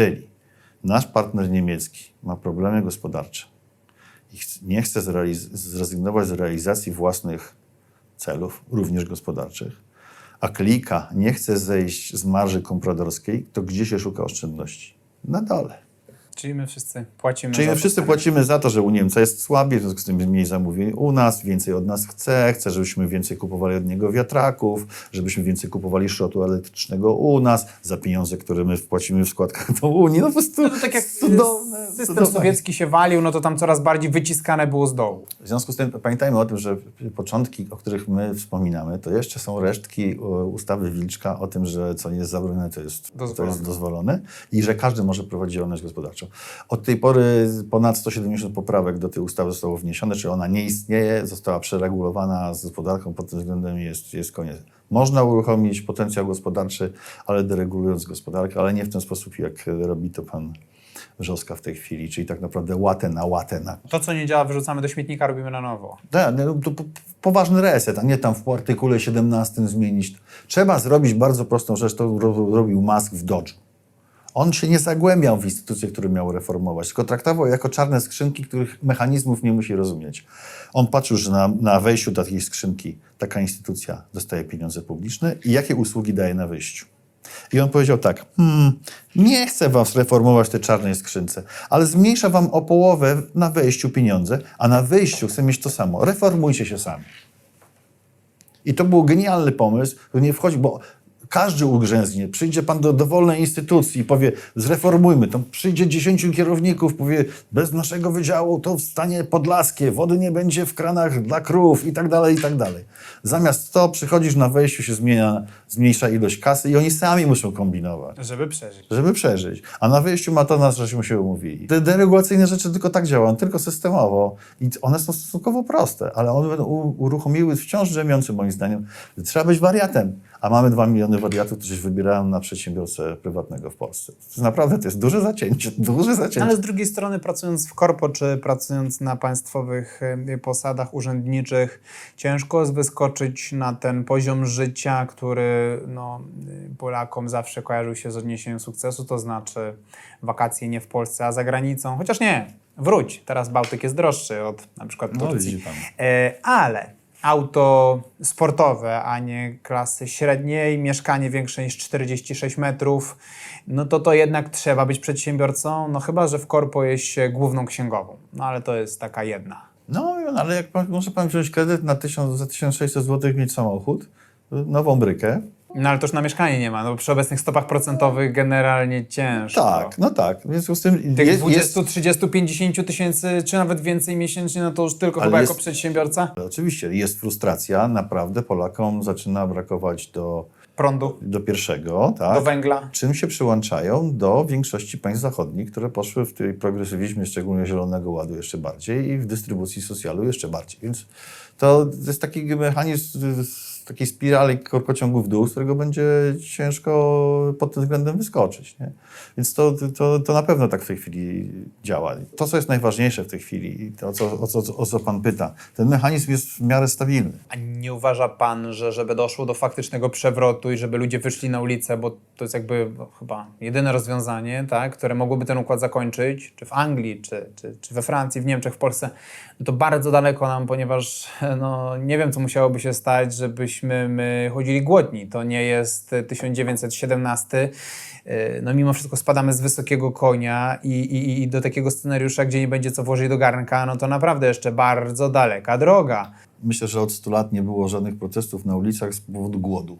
jeżeli nasz partner niemiecki ma problemy gospodarcze i nie chce zrezygnować z realizacji własnych celów, również gospodarczych, a klika nie chce zejść z marży kompradorskiej, to gdzie się szuka oszczędności? Na dole. Czyli my wszyscy płacimy Czyli my wszyscy płacimy za to, że u Niemca jest słabiej, w związku z tym mniej zamówień u nas, więcej od nas chce, chce, żebyśmy więcej kupowali od niego wiatraków, żebyśmy więcej kupowali szrotu elektrycznego u nas, za pieniądze, które my wpłacimy w składkach do Unii. No po prostu No to tak jak cudowne, system cudowne. sowiecki się walił, no to tam coraz bardziej wyciskane było z dołu. W związku z tym pamiętajmy o tym, że początki, o których my wspominamy, to jeszcze są resztki e, ustawy Wilczka o tym, że co nie jest zabronione, to jest to Dozwolone. jest dozwolone i że każdy może prowadzić działalność gospodarczą. Od tej pory ponad 170 poprawek do tej ustawy zostało wniesione, czy ona nie istnieje, została przeregulowana z gospodarką pod tym względem jest, jest koniec. Można uruchomić potencjał gospodarczy, ale deregulując gospodarkę, ale nie w ten sposób, jak robi to pan Wrzoska w tej chwili, czyli tak naprawdę łatę na łatę na To, co nie działa, wyrzucamy do śmietnika, robimy na nowo. tak, no, to po- poważny reset, a nie tam w artykule 17 zmienić. Trzeba zrobić bardzo prostą rzecz, to ro- robił Musk w Dodge. On się nie zagłębiał w instytucje, które miał reformować, tylko traktował jako czarne skrzynki, których mechanizmów nie musi rozumieć. On patrzył, że na, na wejściu do takiej skrzynki taka instytucja dostaje pieniądze publiczne i jakie usługi daje na wyjściu. I on powiedział tak, hmm, nie chcę wam reformować tej czarnej skrzynce, ale zmniejsza wam o połowę na wejściu pieniądze, a na wyjściu chcę mieć to samo. Reformujcie się sami. I to był genialny pomysł, który nie wchodzi, bo każdy ugrzęznie. Przyjdzie pan do dowolnej instytucji i powie, zreformujmy. To przyjdzie dziesięciu kierowników, powie, bez naszego wydziału to stanie podlaskie, wody nie będzie w kranach dla krów i tak dalej, i tak dalej. Zamiast to przychodzisz na wejściu, się zmienia, zmniejsza ilość kasy i oni sami muszą kombinować Żeby przeżyć. żeby przeżyć. A na wyjściu ma to nas, żeśmy się umówili. Te deregulacyjne rzeczy tylko tak działają, tylko systemowo. I one są stosunkowo proste, ale one będą uruchomiły wciąż drzemiący moim zdaniem. Trzeba być wariatem. A mamy dwa miliony wariatów, którzy się wybierają na przedsiębiorcę prywatnego w Polsce. To jest naprawdę to jest duże zacięcie, duże zacięcie. Ale z drugiej strony, pracując w korpo czy pracując na państwowych y, posadach urzędniczych, ciężko jest wyskoczyć na ten poziom życia, który no, y, Polakom zawsze kojarzył się z odniesieniem sukcesu, to znaczy wakacje nie w Polsce, a za granicą. Chociaż nie, wróć, teraz Bałtyk jest droższy od na przykład No, Turcji. E, ale auto sportowe, a nie klasy średniej, mieszkanie większe niż 46 metrów, no to to jednak trzeba być przedsiębiorcą, no chyba, że w korpo jest się główną księgową. No ale to jest taka jedna. No, ale jak pan, pan wziąć kredyt na 1000, za 1600 zł, mieć samochód, nową brykę, No ale to już na mieszkanie nie ma, no bo przy obecnych stopach procentowych generalnie ciężko. tak, no tak. W związku z tym Tych jest, 20, 30, 50 tysięcy, czy nawet więcej miesięcznie, no to już tylko Ale chyba jest- jako przedsiębiorca. Oczywiście jest frustracja, naprawdę Polakom zaczyna brakować do, Prądu, do pierwszego, tak? do węgla. czym się przyłączają do większości państw zachodnich, które poszły w tej progresywizmie, szczególnie Zielonego Ładu jeszcze bardziej i w dystrybucji socjalu jeszcze bardziej. Więc to jest taki mechanizm takiej spirali korkociągu w dół, z którego będzie ciężko pod tym względem wyskoczyć. Nie? Więc to, to, to na pewno tak w tej chwili działa. To, co jest najważniejsze w tej chwili, to, co, o, co, o co pan pyta, ten mechanizm jest w miarę stabilny. A nie uważa pan, że żeby doszło do faktycznego przewrotu i żeby ludzie wyszli na ulicę, bo to jest jakby no, chyba jedyne rozwiązanie, tak, które mogłoby ten układ zakończyć, czy w Anglii, czy, czy, czy we Francji, w Niemczech, w Polsce, no to bardzo daleko nam, ponieważ no, nie wiem, co musiałoby się stać, żebyśmy my chodzili głodni. To nie jest 1917. Yy, No mimo wszystko spadamy z wysokiego konia i, i, i do takiego scenariusza, gdzie nie będzie co włożyć do garnka, no to naprawdę jeszcze bardzo daleka droga. Myślę, że od 100 lat nie było żadnych protestów na ulicach z powodu głodu.